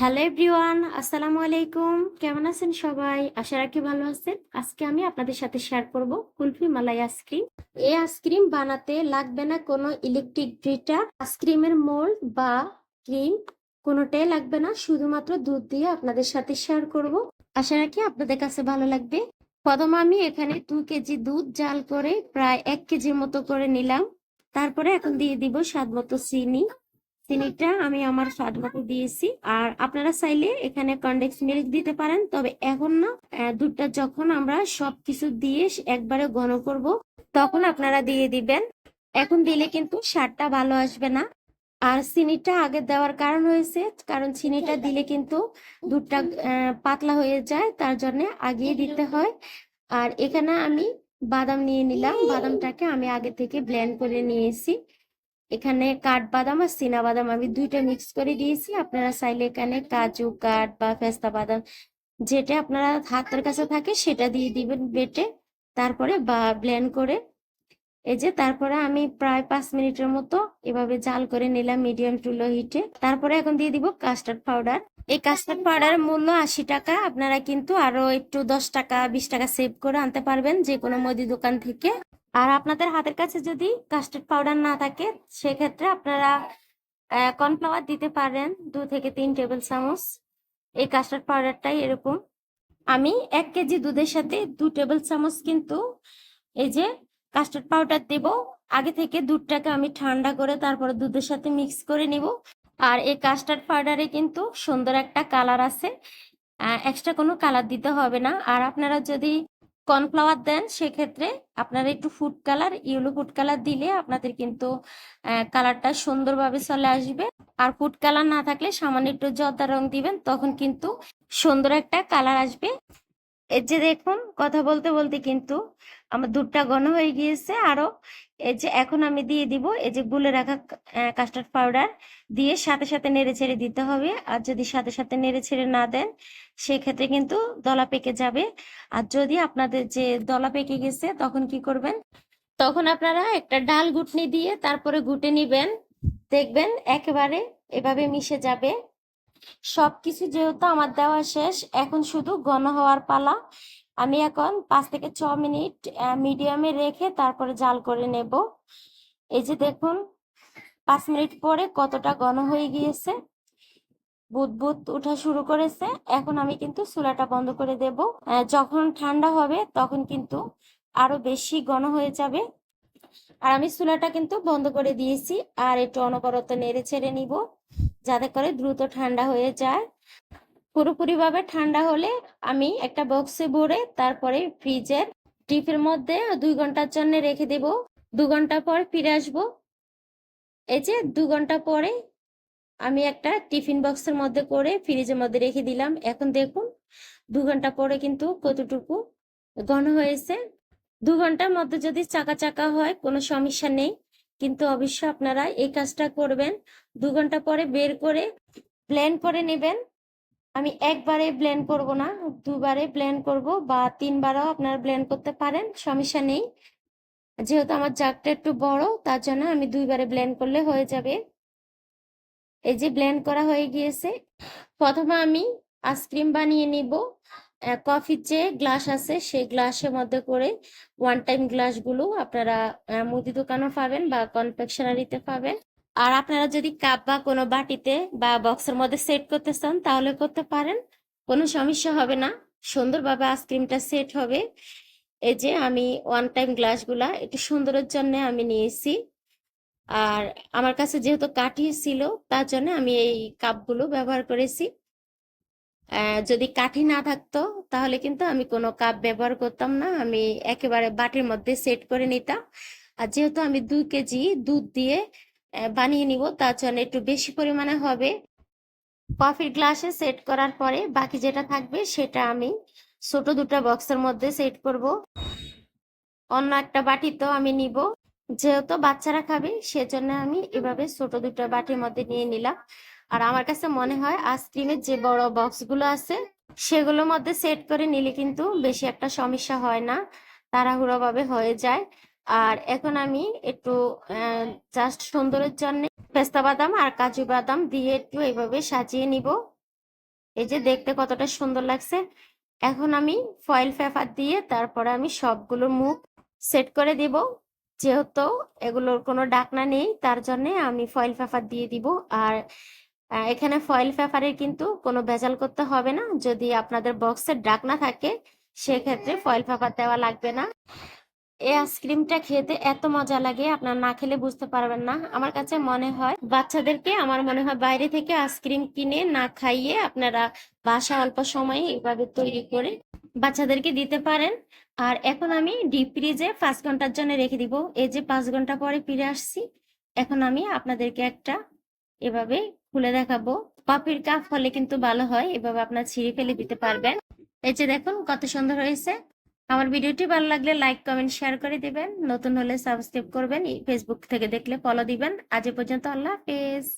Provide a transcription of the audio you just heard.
Hello everyone, আসসালামু আলাইকুম। কেমন আছেন সবাই? আশা রাখি ভালো আছেন। আজকে আমি আপনাদের সাথে শেয়ার করব কুলফি মালাই আইসক্রিম। এই আইসক্রিম বানাতে লাগবে না কোনো ইলেকট্রিক গ্রিটার আইসক্রিমের মোল্ড বা ক্রিম কোনোটাই লাগবে না। শুধুমাত্র দুধ দিয়ে আপনাদের সাথে শেয়ার করব। আশা রাখি আপনাদের কাছে ভালো লাগবে। প্রথম আমি এখানে দু কেজি দুধ জাল করে প্রায় এক কেজির মতো করে নিলাম। তারপরে এখন দিয়ে দিব স্বাদ মতো চিনি। চিনিটা আমি আমার স্বাদ মতো দিয়েছি। আর আপনারা চাইলে এখানে কন্ডেক্স মিল্ক দিতে পারেন, তবে এখন না দুধটা যখন আমরা সবকিছু দিয়ে একবারে ঘন করব, তখন আপনারা দিয়ে দিবেন। এখন দিলে কিন্তু স্বাদটা ভালো আসবে না। আর চিনিটা আগে দেওয়ার কারণ হয়েছে, কারণ চিনিটা দিলে কিন্তু দুধটা পাতলা হয়ে যায়, তার জন্য আগিয়ে দিতে হয়। আর এখানে আমি বাদাম নিয়ে নিলাম, বাদামটাকে আমি আগে থেকে ব্লেন্ড করে নিয়েছি। এখানে কাঠবাদাম আর চীনা বাদাম আমি দুইটা মিক্স করে দিয়েছি। আপনারা চাইলে এখানে কাজু, কাঠ বা পেস্তা বাদাম যেটা আপনারা হাতের কাছে থাকে সেটা দিয়ে দিবেন বেটে। তারপরে বা ব্লেন্ড করে এই যে তারপরে আমি প্রায় পাঁচ মিনিটের মতো এভাবে জাল করে নিলাম মিডিয়াম টু লো হিটে তারপরে এখন দিয়ে দিব কাস্টার্ড পাউডার এই কাস্টার্ড পাউডারের মূল্য আশি টাকা। আপনারা কিন্তু আরও একটু দশ টাকা, বিশ টাকা সেভ করে আনতে পারবেন যে কোনো মুদি দোকান থেকে। আর আপনাদের হাতের কাছে যদি কাস্টার্ড পাউডার না থাকে, সেক্ষেত্রে আপনারা কর্নফ্লাওয়ার দিতে পারেন, দু থেকে তিন টেবিল চামচ। এই কাস্টার্ড পাউডারটাই এরকম। আমি এক কেজি দুধের সাথে দু টেবিল চামচ কিন্তু এই যে কাস্টার্ড পাউডার দেব। আগে থেকে দুধটাকে আমি ঠান্ডা করে তারপরে দুধের সাথে মিক্স করে নিব। আর এই কাস্টার্ড পাউডারে কিন্তু সুন্দর একটা কালার আছে। এক্সট্রা কোনো কালার দিতে হবে না। আর আপনারা যদি কর্নফ্লাওয়ার দেন, সেক্ষেত্রে আপনারা একটু food colour, yellow food colour দিলে আপনাদের কিন্তু কালারটা সুন্দরভাবে চলে আসবে। আর ফুড কালার না থাকলে সামান্য একটু জর্দা রং দিবেন, তখন কিন্তু সুন্দর একটা কালার আসবে। এই যে দেখুন, কথা বলতে বলতে কিন্তু আমার দুধটা ঘন হয়ে গিয়েছে। আরও এই যে এখন আমি দিয়ে দিব, এই যে গুলে রাখা কাস্টার্ড পাউডার দিয়ে সাথে সাথে নেড়ে ছেড়ে দিতে হবে। আর যদি সাথে সাথে নেড়ে ছেড়ে না দেন, সেক্ষেত্রে কিন্তু দলা পেকে যাবে। আর যদি আপনাদের যে দলা পেকে গেছে, তখন কি করবেন? তখন আপনারা একটা ডাল গুটনি দিয়ে তারপরে গুটে নিবেন। দেখবেন একেবারে এভাবে মিশে যাবে। সবকিছু যেহেতু আমার দেওয়া শেষ, এখন শুধু ঘন হওয়ার পালা। আমি এখন পাঁচ থেকে ছ মিনিট মিডিয়ামে রেখে তারপরে জাল করে নেব। এই যে দেখুন, পাঁচ মিনিট পরে কতটা ঘন হয়ে গিয়েছে। বুদবুদ উঠা শুরু করেছে। এখন আমি কিন্তু চুলাটা বন্ধ করে দেব। যখন ঠান্ডা হবে তখন কিন্তু আরও বেশি ঘন হয়ে যাবে। আর আমি চুলাটা কিন্তু বন্ধ করে দিয়েছি। আর একটু অনবরত নেড়ে ছেড়ে নিব। যাতে করে দ্রুত ঠান্ডা হয়ে যায়। পুরোপুরি ভাবে ঠান্ডা হলে আমি একটা বক্সে ভরে তারপরে ফ্রিজের ডিপের মধ্যে দুই ঘণ্টার জন্য রেখে দেব। দু ঘণ্টা পর ফিরে আসব। এই যে দু ঘণ্টা পরে আমি একটা টিফিন বক্সের মধ্যে করে ফ্রিজের মধ্যে রেখে দিলাম। এখন দেখুন, দু ঘণ্টা পরে কিন্তু কতটুকু ঘন হয়েছে। দু ঘণ্টার মধ্যে যদি চাকা চাকা হয়, কোনো সমস্যা নেই। কিন্তু অবশ্যই আপনারা এই কাজটা করবেন। দু ঘণ্টা পরে বের করে ব্লেন্ড করে নেবেন। আমি একবারে ব্লেন্ড করব না, দুবারে ব্লেন্ড করব বা তিনবারও আপনারা ব্লেন্ড করতে পারেন, সমস্যা নেই। যেহেতু আমার জাগটা একটু বড়, তার জন্য আমি দুইবারে ব্লেন্ড করলে হয়ে যাবে। এই যে ব্লেন্ড করা হয়ে গিয়েছে, প্রথমে আমি আইসক্রিম বানিয়ে নিব। কফির যে গ্লাস আছে, সেই গ্লাসের মধ্যে করে ওয়ান টাইম গ্লাসগুলো আপনারা মুদি দোকানেও পাবেন বা কনফেকশনারিতে পাবেন। আর আপনারা যদি কাপ বা কোনো বাটিতে বা বক্সের মধ্যে সেট করতে চান, তাহলে করতে পারেন। কোনো সমস্যা হবে না। সুন্দরভাবে আইসক্রিমটা সেট হবে। এই যে আমি ওয়ান টাইম গ্লাসগুলা একটু সুন্দরের জন্য আমি নিয়েছি। আর আমার কাছে যেহেতু কাঠি ছিল, তার জন্য আমি এই কাপগুলো ব্যবহার করেছি। যদি কাঠি না থাকতো, তাহলে কিন্তু আমি কোনো কাপ ব্যবহার করতাম না। আমি একেবারে বাটির মধ্যে সেট করে নিতাম। আর যেহেতু আমি দুই কেজি দুধ দিয়ে বানিয়ে নিব, তার জন্য একটু বেশি পরিমাণে হবে। কফির গ্লাসে সেট করার পরে বাকি যেটা থাকবে, সেটা আমি ছোট দুটো বক্সের মধ্যে সেট করব। অন্য একটা বাটিতেও আমি নিব। যেহেতু বাচ্চারা খাবে, সেজন্য আমি এভাবে ছোট দুটো বাটির মধ্যে নিয়ে নিলাম। আর আমার কাছে মনে হয় আইসক্রিমের যে বড় বক্সগুলো আছে, সেগুলোর মধ্যে সেট করে নিলে কিন্তু বেশি একটা সমস্যা হয় না তাড়াহুড়ো ভাবে হয়ে যায়। আর এখন আমি একটু জাস্ট সুন্দরের জন্য পেস্তা বাদাম আর কাজু বাদাম দিয়ে একটু এইভাবে সাজিয়ে নিব। এই যে দেখতে কতটা সুন্দর লাগছে। এখন আমি ফয়েল পেপার দিয়ে তারপরে আমি সবগুলো মুখ সেট করে দিব। যেহেতু এগুলোর কোনো ডাকনা নেই, তার জন্য আমি ফয়েল পেপার দিয়ে দিব। আর এখানে ফয়েল পেপারের কিন্তু কোনো ভেজাল করতে হবে না। যদি আপনাদের বক্সের ডাকনা থাকে, সেক্ষেত্রে ফয়েল পেপার দেওয়া লাগবে না। এই আইসক্রিমটা খেতে এত মজা লাগে, আপনার না খেলে বুঝতে পারবেন না। আমার কাছে মনে হয় বাচ্চাদেরকে, আমার মনে হয় বাইরে থেকে আইসক্রিম কিনে না খাইয়ে আপনারা বাসা অল্প সময়ে এভাবে তৈরি করে বাচ্চাদেরকে দিতে পারেন। আর এখন আমি ডিপ ফ্রিজে পাঁচ ঘণ্টার জন্য রেখে দিব। এই যে পাঁচ ঘণ্টা পরে ফিরে আসছি, এখন আমি আপনাদেরকে একটা এভাবে খুলে দেখাবো। কফির কাপ হলে কিন্তু ভালো হয়, এভাবে আপনার ছিঁড়ে ফেলে দিতে পারবেন। এই যে দেখুন, কত সুন্দর হয়েছে। আমার ভিডিওটি ভালো লাগলে লাইক, কমেন্ট, শেয়ার করে দিবেন। নতুন হলে সাবস্ক্রাইব করবেন ফেসবুক থেকে দেখলে ফলো দিবেন। আজ পর্যন্ত আল্লাহ হাফেজ।